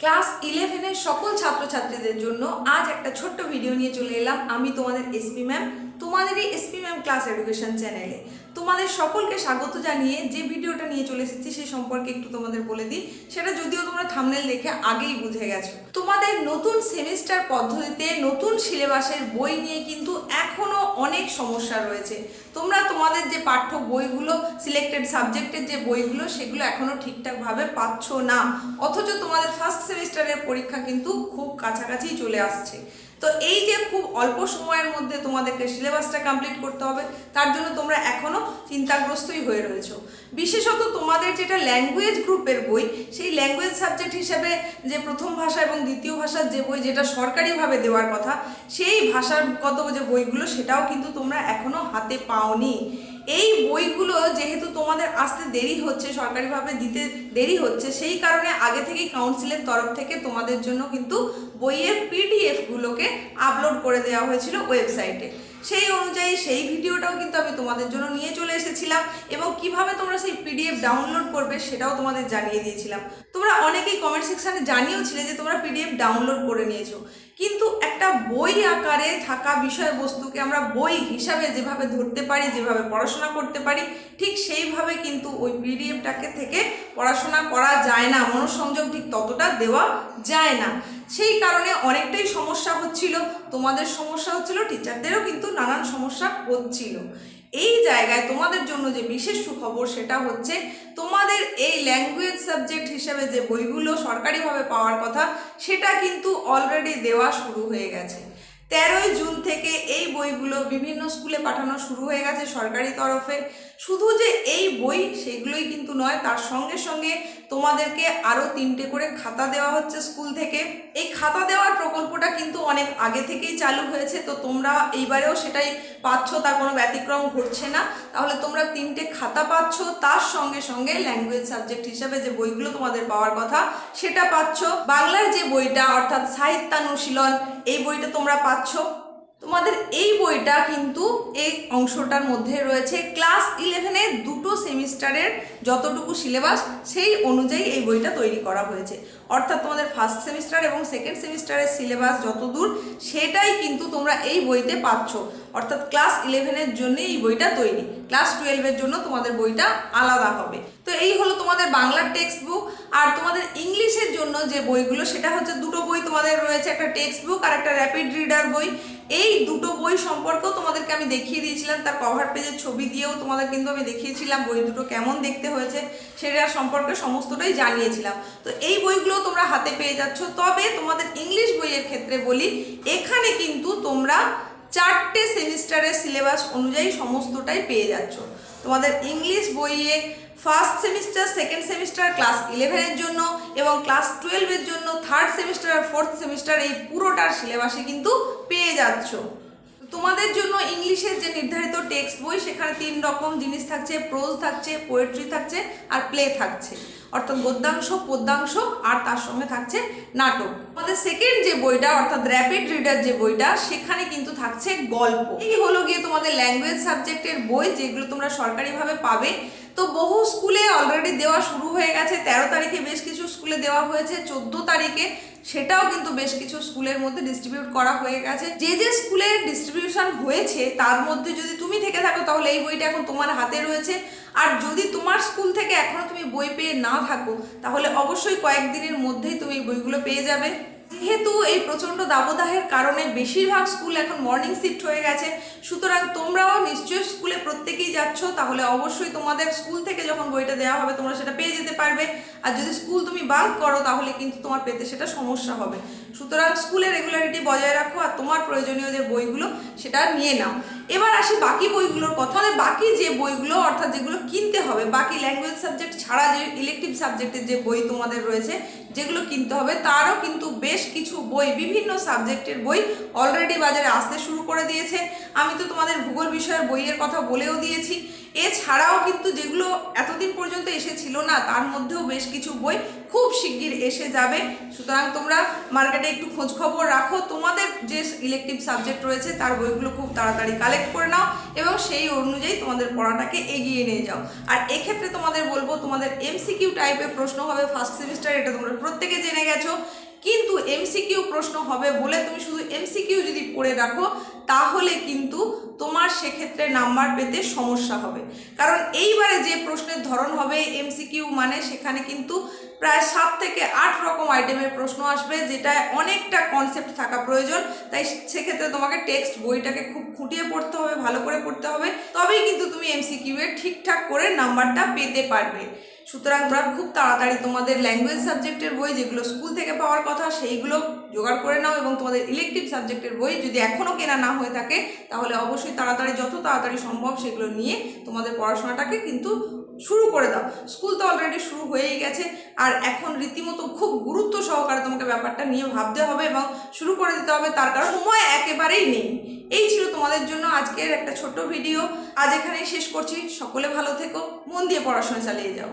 Class ইলেভেনের সকল ছাত্রছাত্রীদের জন্য আজ একটা ছোট্ট ভিডিও নিয়ে চলে এলাম। আমি তোমাদের এসপি ম্যাম তোমাদেরই এসপি ম্যাম ক্লাস এডুকেশন চ্যানেলে তোমাদের সকলকে স্বাগত জানিয়ে যে ভিডিওটা নিয়ে চলে এসেছি, সে সম্পর্কে একটু তোমাদের বলে দিই। সেটা যদিও তোমরা থামনেল দেখে আগেই বুঝে গেছো। তোমাদের নতুন সেমিস্টার পদ্ধতিতে নতুন সিলেবাসের বই নিয়ে কিন্তু এখনও অনেক সমস্যা রয়েছে। তোমরা তোমাদের যে পাঠ্য বইগুলো সিলেক্টেড সাবজেক্টের যে বইগুলো, সেগুলো এখনও ঠিকঠাকভাবে পাচ্ছ না। অথচ তোমাদের ফার্স্ট সেমিস্টারের পরীক্ষা কিন্তু খুব কাছাকাছি চলে আসছে। তো এই যে খুব অল্প সময়ের মধ্যে তোমাদেরকে সিলেবাসটা কমপ্লিট করতে হবে, তার জন্য তোমরা এখনও চিন্তাগ্রস্তই হয়ে রয়েছো। বিশেষত তোমাদের যেটা ল্যাঙ্গুয়েজ গ্রুপের বই, সেই ল্যাঙ্গুয়েজ সাবজেক্ট হিসেবে যে প্রথম ভাষা এবং দ্বিতীয় ভাষার যে বই যেটা সরকারিভাবে দেওয়ার কথা, সেই ভাষাগত যে বইগুলো, সেটাও কিন্তু তোমরা এখনও হাতে পাওনি। এই বইগুলো যেহেতু তোমাদের আসতে দেরি হচ্ছে, সরকারিভাবে দিতে দেরি হচ্ছে, সেই কারণে আগে থেকেই কাউন্সিলের তরফ থেকে তোমাদের জন্য কিন্তু বইয়ের পিডিএফগুলোকে আপলোড করে দেওয়া হয়েছিল ওয়েবসাইটে সেই অনুযায়ী সেই ভিডিওটাও কিন্তু আমি তোমাদের জন্য নিয়ে চলে এসেছিলাম এবং কীভাবে তোমরা সেই পিডিএফ ডাউনলোড করবে সেটাও তোমাদের জানিয়ে দিয়েছিলাম। তোমরা অনেকেই কমেন্ট সেকশানে জানিয়েওছিলে যে তোমরা পিডিএফ ডাউনলোড করে নিয়েছো। বই আকারে থাকা বিষয়বস্তুকে আমরা বই হিসাবে যেভাবে ধরতে পারি, যেভাবে পড়াশোনা করতে পারি, ঠিক সেইভাবে কিন্তু ওই পিডিএফটাকে থেকে পড়াশোনা করা যায় না। মনোসংযোগ ঠিক ততটা দেওয়া যায় না। সেই কারণে অনেকটাই সমস্যা হচ্ছিল। তোমাদের সমস্যা হচ্ছিল টিচারদেরও কিন্তু নানান সমস্যা হচ্ছিল। এই জায়গায় তোমাদের জন্য যে বিশেষ সুখবর সেটা হচ্ছে তোমাদের এই ল্যাঙ্গুয়েজ সাবজেক্ট হিসাবে যে বইগুলো সরকারিভাবে পাওয়ার কথা, সেটা কিন্তু অলরেডি দেওয়া শুরু হয়ে গেছে। তেরোই জুন থেকে এই বইগুলো বিভিন্ন স্কুলে পাঠানো শুরু হয়ে গেছে সরকারি তরফে। শুধু যে এই বই সেগুলোই কিন্তু নয়, তার সঙ্গে সঙ্গে তোমাদেরকে আরও তিনটে করে খাতা দেওয়া হচ্ছে স্কুল থেকে। এই খাতা দেওয়ার প্রকল্পটা কিন্তু অনেক আগে থেকেই চালু হয়েছে, তো তোমরা এইবারেও সেটাই পাচ্ছ তার কোনো ব্যতিক্রম ঘটছে না। তাহলে তোমরা তিনটে খাতা পাচ্ছ, তার সঙ্গে সঙ্গে ল্যাঙ্গুয়েজ সাবজেক্ট হিসাবে যে বইগুলো তোমাদের পাওয়ার কথা সেটা পাচ্ছ। বাংলার যে বইটা, অর্থাৎ সাহিত্যানুশীলন এই বইটা তোমরা পাচ্ছ। তোমাদের এই বইটা কিন্তু এই অংশটার মধ্যে রয়েছে। ক্লাস ইলেভেনের দুটো সেমিস্টারের যতটুকু সিলেবাস, সেই অনুযায়ী এই বইটা তৈরি করা হয়েছে। অর্থাৎ তোমাদের ফার্স্ট সেমিস্টার এবং সেকেন্ড সেমিস্টারের সিলেবাস যত দূর সেটাই কিন্তু তোমরা এই বইতে পাচ্ছ। অর্থাৎ ক্লাস ইলেভেনের জন্য এই বইটা তৈরি। ক্লাস টুয়েলভের জন্য তোমাদের বইটা আলাদা হবে। তো এই হলো তোমাদের বাংলার টেক্সট বুক আর তোমাদের ইংলিশের জন্য যে বইগুলো, সেটা হচ্ছে দুটো বই তোমাদের রয়েছে। একটা টেক্সট বুক আর একটা র্যাপিড রিডার বই। এই দুটো বই সম্পর্কেও তোমাদেরকে আমি দেখিয়ে দিয়েছিলাম, তার কভার পেজের ছবি দিয়েও তোমাদের কিন্তু আমি দেখিয়েছিলাম, বই দুটো কেমন দেখতে হয়েছে সেটা সম্পর্কে সমস্তটাই জানিয়েছিলাম। তো এই বইগুলো তোমরা হাতে পেয়ে যাচ্ছ। তবে তোমাদের ইংলিশ বইয়ের ক্ষেত্রে বলি, এখানে কিন্তু তোমরা চারটে সেমিস্টারের সিলেবাস অনুযায়ী সমস্তটাই পেয়ে যাচ্ছ। তোমাদের ইংলিশ বইয়ে first semester second semester class ইলেভেনের জন্য এবং ক্লাস টুয়েলভের জন্য থার্ড সেমিস্টার আর ফোর্থ সেমিস্টার এই পুরোটার সিলেবাসে কিন্তু পেয়ে যাচ্ছ। তোমাদের জন্য ইংলিশের যে নির্ধারিত টেক্সট বই, সেখানে তিন রকম জিনিস থাকছে প্রোজ থাকছে পোয়েট্রি থাকছে আর প্লে থাকছে। অর্থাৎ গদ্যাংশ, পদ্যাংশ আর তার সঙ্গে থাকছে নাটক। আমাদের সেকেন্ড যে বইটা, অর্থাৎ র্যাপিড রিডার যে বইটা, সেখানে কিন্তু থাকছে গল্প। এই হলো গিয়ে তোমাদের ল্যাঙ্গুয়েজ সাবজেক্টের বই, যেগুলো তোমরা সরকারিভাবে পাবে। তো বহু স্কুলে অলরেডি দেওয়া শুরু হয়ে গেছে। তেরো তারিখে বেশ কিছু স্কুলে দেওয়া হয়েছে। চোদ্দ তারিখে সেটাও কিন্তু বেশ কিছু স্কুলের মধ্যে ডিস্ট্রিবিউট করা হয়ে গেছে। যে যে স্কুলে ডিস্ট্রিবিউশন হয়েছে, তার মধ্যে যদি তুমি থেকে থাকো, তাহলে এই বইটা এখন তোমার হাতে রয়েছে। আর যদি তোমার স্কুল থেকে এখনও তুমি বই পেয়ে না থাকো, তাহলে অবশ্যই কয়েকদিনের মধ্যেই তুমি বইগুলো পেয়ে যাবে। যেহেতু এই প্রচণ্ড দাবদাহের কারণে বেশিরভাগ স্কুল এখন মর্নিং শিফট হয়ে গেছে, সুতরাং তোমরাও নিশ্চয়ই স্কুলে প্রত্যেকেই যাচ্ছ, তাহলে অবশ্যই তোমাদের স্কুল থেকে যখন বইটা দেওয়া হবে তোমরা সেটা পেয়ে যেতে পারবে। আর যদি স্কুল তুমি বাঙ্ক করো, তাহলে কিন্তু তোমার পেতে সেটা সমস্যা হবে। সুতরাং স্কুলের রেগুলারিটি বজায় রাখো আর তোমার প্রয়োজনীয় যে বইগুলো সেটা নিয়ে নাও। এবার আসি বাকি বইগুলোর কথা। মানে বাকি যে বইগুলো, অর্থাৎ যেগুলো কিনতে হবে, বাকি ল্যাঙ্গুয়েজ সাবজেক্ট ছাড়া যে ইলেকটিভ সাবজেক্টের যে বই তোমাদের রয়েছে, যেগুলো কিনতে হবে, তারও কিন্তু বেশ কিছু বই, বিভিন্ন সাবজেক্টের বই অলরেডি বাজারে আসতে শুরু করে দিয়েছে। আমি তো তোমাদের ভূগোল বিষয়ের বইয়ের কথা বলেও দিয়েছি। এছাড়াও কিন্তু যেগুলো এতদিন পর্যন্ত এসেছিল না, তার মধ্যেও বেশ কিছু বই খুব শিগগির এসে যাবে। সুতরাং তোমরা মার্কেটে একটু খোঁজ খবর রাখো। তোমাদের যে ইলেকটিভ সাবজেক্ট রয়েছে, তার বইগুলো খুব তাড়াতাড়ি কালেক্ট করে নাও এবং সেই অনুযায়ী তোমাদের পড়াটাকে এগিয়ে নিয়ে যাও। আর এক্ষেত্রে তোমাদের বলব, তোমাদের এমসিকিউ টাইপের প্রশ্ন হবে ফার্স্ট সেমিস্টার এটা তোমরা প্রত্যেকে জেনে গেছো। কিন্তু এমসিকিউ প্রশ্ন হবে বলে তুমি শুধু এমসিকিউ যদি পড়ে রাখো তাহলে কিন্তু তোমার সেক্ষেত্রে নাম্বার পেতে সমস্যা হবে। কারণ এইবারে যে প্রশ্নের ধরন হবে এমসিকিউ মানে সেখানে কিন্তু প্রায় সাত থেকে আট রকম আইটেমের প্রশ্ন আসবে যেটা অনেকটা কনসেপ্ট থাকা প্রয়োজন। তাই সেক্ষেত্রে তোমাকে টেক্সট বইটাকে খুব খুঁটিয়ে পড়তে হবে, ভালো করে পড়তে হবে। তবেই কিন্তু তুমি এমসিকিউ এর ঠিকঠাক করে নাম্বারটা পেতে পারবে। সুতরাং তোমরা খুব তাড়াতাড়ি তোমাদের ল্যাঙ্গুয়েজ সাবজেক্টের বই, যেগুলো স্কুল থেকে পাওয়ার কথা, সেইগুলো জোগাড় করে নাও এবং তোমাদের ইলেকটিভ সাবজেক্টের বই যদি এখনও কেনা না হয়ে থাকে, তাহলে অবশ্যই তাড়াতাড়ি, যত তাড়াতাড়ি সম্ভব সেগুলো নিয়ে তোমাদের পড়াশোনাটাকে কিন্তু শুরু করে দাও। স্কুল তো অলরেডি শুরু হয়েই গেছে, আর এখন রীতিমতো খুব গুরুত্ব সহকারে তোমাকে ব্যাপারটা নিয়ে ভাবতে হবে এবং শুরু করে দিতে হবে, তার কারণ সময় একেবারেই নেই। এই ছিল তোমাদের জন্য আজকের একটা ছোট্ট ভিডিও আজ এখানেই শেষ করছি। সকলে ভালো থেকো, মন দিয়ে পড়াশোনা চালিয়ে যাও।